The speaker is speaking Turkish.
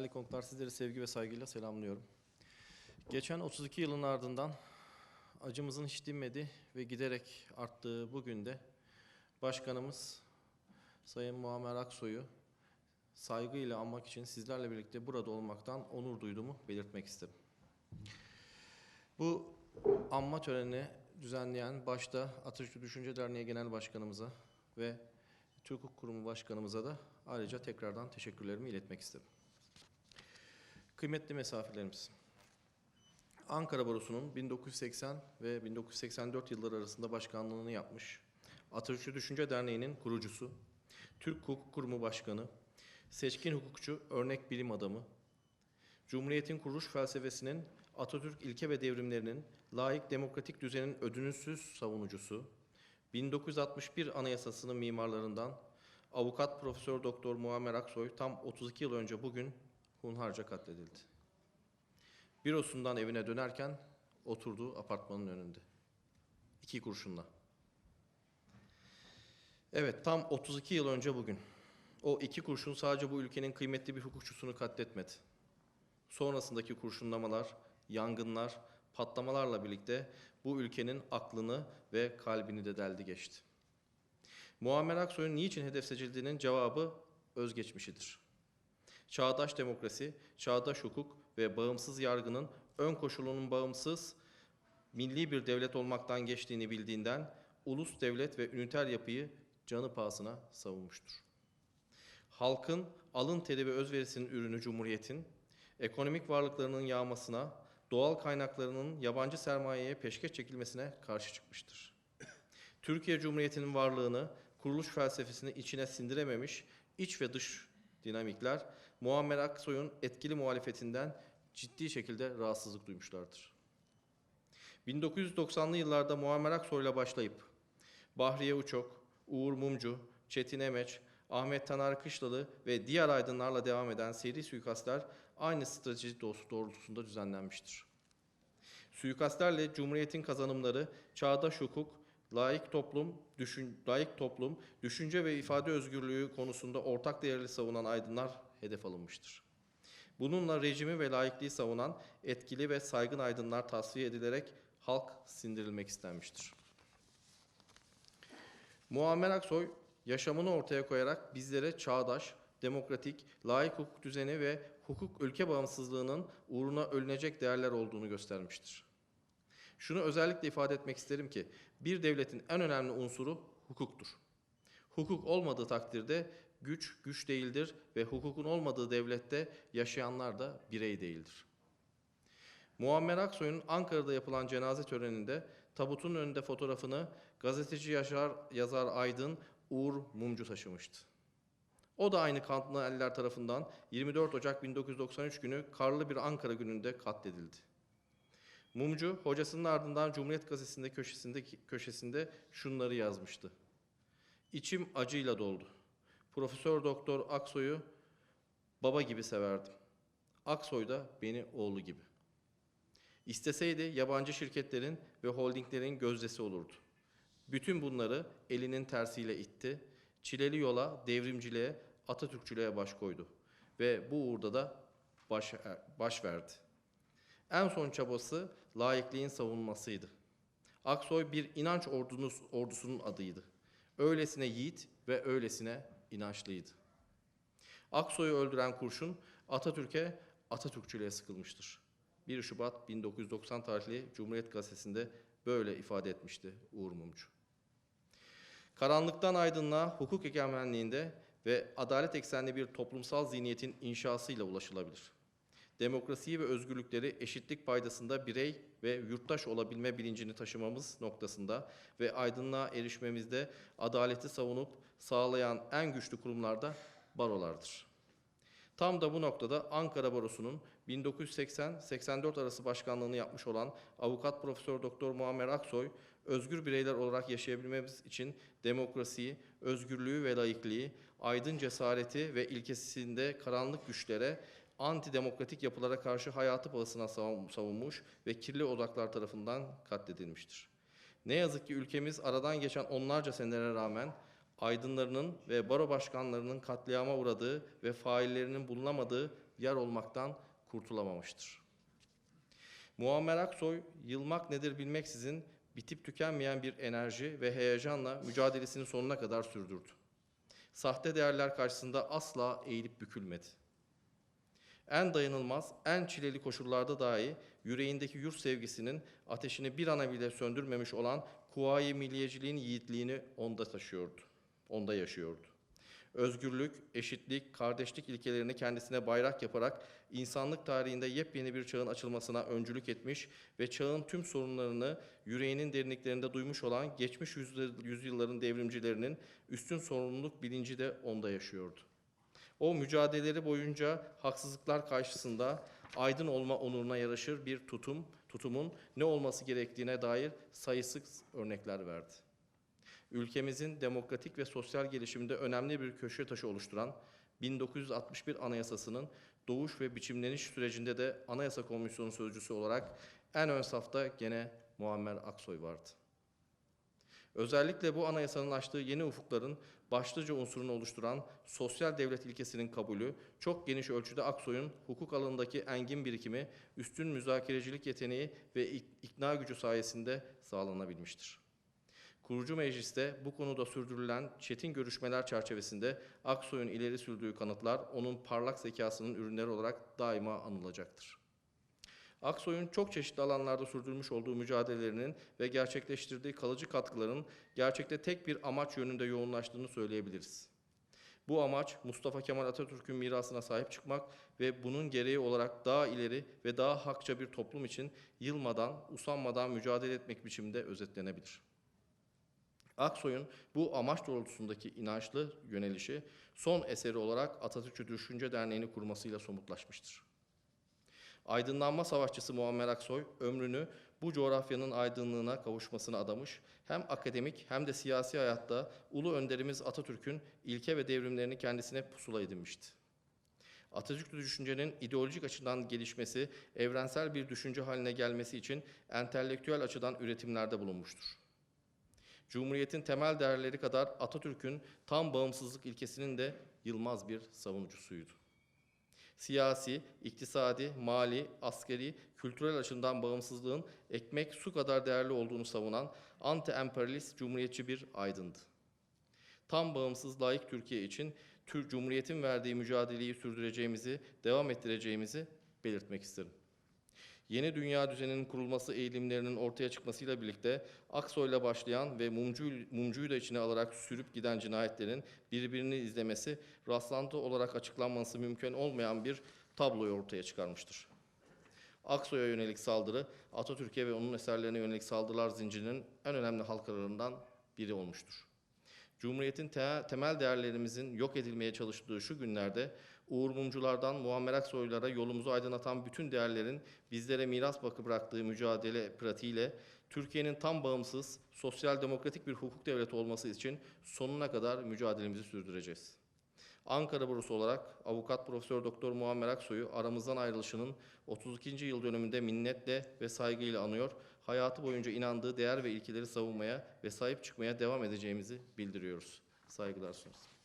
Değerli konuklar sizleri sevgi ve saygıyla selamlıyorum. Geçen 32 yılın ardından acımızın hiç dinmedi ve giderek arttığı bugün de Başkanımız Sayın Muammer Aksoy'u saygıyla anmak için sizlerle birlikte burada olmaktan onur duyduğumu belirtmek istedim. Bu anma törenini düzenleyen başta Atatürk Düşünce Derneği Genel Başkanımıza ve Türk Hukuk Kurumu Başkanımıza da ayrıca tekrardan teşekkürlerimi iletmek istedim. Kıymetli misafirlerimiz, Ankara Barosu'nun 1980 ve 1984 yılları arasında başkanlığını yapmış, Atatürkçü Düşünce Derneği'nin kurucusu, Türk Hukuk Kurumu Başkanı, seçkin hukukçu, örnek bilim adamı, Cumhuriyet'in kuruluş felsefesinin Atatürk ilke ve devrimlerinin layık demokratik düzenin ödünüsüz savunucusu, 1961 Anayasası'nın mimarlarından avukat Profesör Doktor Muammer Aksoy tam 32 yıl önce bugün hunharca katledildi. Bürosundan evine dönerken oturduğu apartmanın önünde. İki kurşunla. Evet, tam 32 yıl önce bugün. O iki kurşun sadece bu ülkenin kıymetli bir hukukçusunu katletmedi. Sonrasındaki kurşunlamalar, yangınlar, patlamalarla birlikte bu ülkenin aklını ve kalbini de deldi geçti. Muammer Aksoy'un niçin hedef seçildiğinin cevabı özgeçmişidir. Çağdaş demokrasi, çağdaş hukuk ve bağımsız yargının ön koşulunun bağımsız, milli bir devlet olmaktan geçtiğini bildiğinden ulus devlet ve üniter yapıyı canı pahasına savunmuştur. Halkın alın teri ve özverisinin ürünü Cumhuriyet'in, ekonomik varlıklarının yağmasına, doğal kaynaklarının yabancı sermayeye peşkeş çekilmesine karşı çıkmıştır. Türkiye Cumhuriyeti'nin varlığını, kuruluş felsefesini içine sindirememiş iç ve dış dinamikler Muammer Aksoy'un etkili muhalefetinden ciddi şekilde rahatsızlık duymuşlardır. 1990'lı yıllarda Muammer Aksoy'la başlayıp Bahriye Uçok, Uğur Mumcu, Çetin Emeç, Ahmet Taner Kışlalı ve diğer aydınlarla devam eden seri suikastler aynı strateji doğrultusunda düzenlenmiştir. Suikastlerle Cumhuriyet'in kazanımları, çağdaş hukuk, layık toplum, düşün, layık toplum, düşünce ve ifade özgürlüğü konusunda ortak değerli savunan aydınlar hedef alınmıştır. Bununla rejimi ve laikliği savunan etkili ve saygın aydınlar tasfiye edilerek halk sindirilmek istenmiştir. Muammer Aksoy yaşamını ortaya koyarak bizlere çağdaş, demokratik, layık hukuk düzeni ve hukuk ülke bağımsızlığının uğruna ölünecek değerler olduğunu göstermiştir. Şunu özellikle ifade etmek isterim ki bir devletin en önemli unsuru hukuktur. Hukuk olmadığı takdirde güç güç değildir ve hukukun olmadığı devlette yaşayanlar da birey değildir. Muammer Aksoy'un Ankara'da yapılan cenaze töreninde tabutun önünde fotoğrafını gazeteci Yaşar yazar Aydın Uğur Mumcu taşımıştı. O da aynı kanlı eller tarafından 24 Ocak 1993 günü karlı bir Ankara gününde katledildi. Mumcu hocasının ardından Cumhuriyet Gazetesi'nde köşesinde köşesinde şunları yazmıştı. İçim acıyla doldu. Profesör Doktor Aksoy'u baba gibi severdim. Aksoy da beni oğlu gibi. İsteseydi yabancı şirketlerin ve holdinglerin gözdesi olurdu. Bütün bunları elinin tersiyle itti. Çileli yola, devrimciliğe, Atatürkçülüğe baş koydu. Ve bu uğurda da baş, baş verdi. En son çabası laikliğin savunmasıydı. Aksoy bir inanç ordunuz, ordusunun adıydı. Öylesine yiğit ve öylesine inançlıydı. Aksoy'u öldüren kurşun Atatürk'e, Atatürkçülüğe sıkılmıştır. 1 Şubat 1990 tarihli Cumhuriyet Gazetesi'nde böyle ifade etmişti Uğur Mumcu. Karanlıktan aydınlığa hukuk egemenliğinde ve adalet eksenli bir toplumsal zihniyetin inşasıyla ulaşılabilir. Demokrasiyi ve özgürlükleri eşitlik paydasında birey ve yurttaş olabilme bilincini taşımamız noktasında ve aydınlığa erişmemizde adaleti savunup sağlayan en güçlü kurumlarda barolardır. Tam da bu noktada Ankara Barosu'nun 1980-84 arası başkanlığını yapmış olan avukat Profesör Doktor Muammer Aksoy, özgür bireyler olarak yaşayabilmemiz için demokrasiyi, özgürlüğü ve laikliği, aydın cesareti ve ilkesinde karanlık güçlere, antidemokratik yapılara karşı hayatı pahasına savunmuş ve kirli odaklar tarafından katledilmiştir. Ne yazık ki ülkemiz aradan geçen onlarca senelere rağmen aydınlarının ve baro başkanlarının katliama uğradığı ve faillerinin bulunamadığı yar olmaktan kurtulamamıştır. Muammer Aksoy, yılmak nedir bilmeksizin bitip tükenmeyen bir enerji ve heyecanla mücadelesini sonuna kadar sürdürdü. Sahte değerler karşısında asla eğilip bükülmedi. En dayanılmaz, en çileli koşullarda dahi yüreğindeki yurt sevgisinin ateşini bir ana bile söndürmemiş olan Kuvayi Milliyeciliğin yiğitliğini onda taşıyordu, onda yaşıyordu. Özgürlük, eşitlik, kardeşlik ilkelerini kendisine bayrak yaparak insanlık tarihinde yepyeni bir çağın açılmasına öncülük etmiş ve çağın tüm sorunlarını yüreğinin derinliklerinde duymuş olan geçmiş yüzyıl- yüzyılların devrimcilerinin üstün sorumluluk bilinci de onda yaşıyordu. O mücadeleleri boyunca haksızlıklar karşısında aydın olma onuruna yaraşır bir tutum, tutumun ne olması gerektiğine dair sayısız örnekler verdi. Ülkemizin demokratik ve sosyal gelişiminde önemli bir köşe taşı oluşturan 1961 Anayasası'nın doğuş ve biçimleniş sürecinde de Anayasa Komisyonu sözcüsü olarak en ön safta gene Muammer Aksoy vardı. Özellikle bu anayasanın açtığı yeni ufukların başlıca unsurunu oluşturan sosyal devlet ilkesinin kabulü, çok geniş ölçüde Aksoy'un hukuk alanındaki engin birikimi, üstün müzakerecilik yeteneği ve ik- ikna gücü sayesinde sağlanabilmiştir. Kurucu mecliste bu konuda sürdürülen çetin görüşmeler çerçevesinde Aksoy'un ileri sürdüğü kanıtlar onun parlak zekasının ürünleri olarak daima anılacaktır. Aksoy'un çok çeşitli alanlarda sürdürmüş olduğu mücadelelerinin ve gerçekleştirdiği kalıcı katkıların gerçekte tek bir amaç yönünde yoğunlaştığını söyleyebiliriz. Bu amaç Mustafa Kemal Atatürk'ün mirasına sahip çıkmak ve bunun gereği olarak daha ileri ve daha hakça bir toplum için yılmadan, usanmadan mücadele etmek biçiminde özetlenebilir. Aksoy'un bu amaç doğrultusundaki inançlı yönelişi son eseri olarak Atatürkçü Düşünce Derneği'ni kurmasıyla somutlaşmıştır. Aydınlanma savaşçısı Muammer Aksoy ömrünü bu coğrafyanın aydınlığına kavuşmasına adamış, hem akademik hem de siyasi hayatta ulu önderimiz Atatürk'ün ilke ve devrimlerini kendisine pusula edinmişti. Atatürkçü düşüncenin ideolojik açıdan gelişmesi, evrensel bir düşünce haline gelmesi için entelektüel açıdan üretimlerde bulunmuştur. Cumhuriyetin temel değerleri kadar Atatürk'ün tam bağımsızlık ilkesinin de yılmaz bir savunucusuydu. Siyasi, iktisadi, mali, askeri, kültürel açıdan bağımsızlığın ekmek su kadar değerli olduğunu savunan anti-emperyalist cumhuriyetçi bir aydındı. Tam bağımsız layık Türkiye için Türk Cumhuriyet'in verdiği mücadeleyi sürdüreceğimizi, devam ettireceğimizi belirtmek isterim. Yeni dünya düzeninin kurulması eğilimlerinin ortaya çıkmasıyla birlikte Aksoy'la başlayan ve Mumcu, Mumcu'yu da içine alarak sürüp giden cinayetlerin birbirini izlemesi, rastlantı olarak açıklanması mümkün olmayan bir tabloyu ortaya çıkarmıştır. Aksoy'a yönelik saldırı, Atatürk'e ve onun eserlerine yönelik saldırılar zincirinin en önemli halkalarından biri olmuştur. Cumhuriyetin te- temel değerlerimizin yok edilmeye çalıştığı şu günlerde Uğur Mumculardan Muammer Aksoylara yolumuzu aydınlatan bütün değerlerin bizlere miras bakı bıraktığı mücadele pratiğiyle Türkiye'nin tam bağımsız, sosyal demokratik bir hukuk devleti olması için sonuna kadar mücadelemizi sürdüreceğiz. Ankara Barosu olarak Avukat Profesör Doktor Muammer Aksoy'u aramızdan ayrılışının 32. yıl dönümünde minnetle ve saygıyla anıyor. Hayatı boyunca inandığı değer ve ilkeleri savunmaya ve sahip çıkmaya devam edeceğimizi bildiriyoruz. Saygılar sunarız.